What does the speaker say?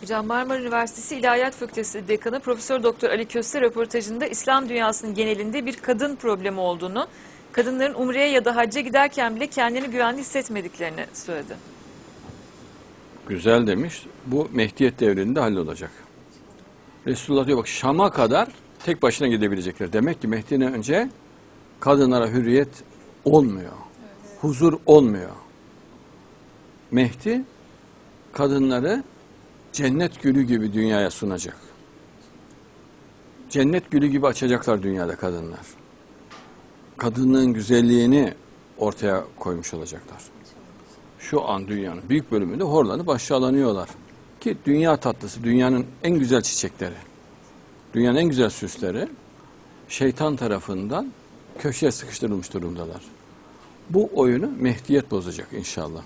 Hocam Marmara Üniversitesi İlahiyat Fakültesi Dekanı Profesör Doktor Ali Köse röportajında İslam dünyasının genelinde bir kadın problemi olduğunu, kadınların umreye ya da hacca giderken bile kendini güvende hissetmediklerini söyledi. Güzel demiş. Bu Mehdiyet devrinde hallolacak. Resulullah diyor bak Şam'a kadar tek başına gidebilecekler. Demek ki Mehdi'den önce kadınlara hürriyet olmuyor. Huzur olmuyor. Mehdi kadınları cennet gülü gibi dünyaya sunacak. Cennet gülü gibi açacaklar dünyada kadınlar. Kadınlığın güzelliğini ortaya koymuş olacaklar. Şu an dünyanın büyük bölümünde horlanıp aşağılanıyorlar. Ki dünya tatlısı, dünyanın en güzel çiçekleri, dünyanın en güzel süsleri şeytan tarafından köşeye sıkıştırılmış durumdalar. Bu oyunu Mehdiyet bozacak inşallah.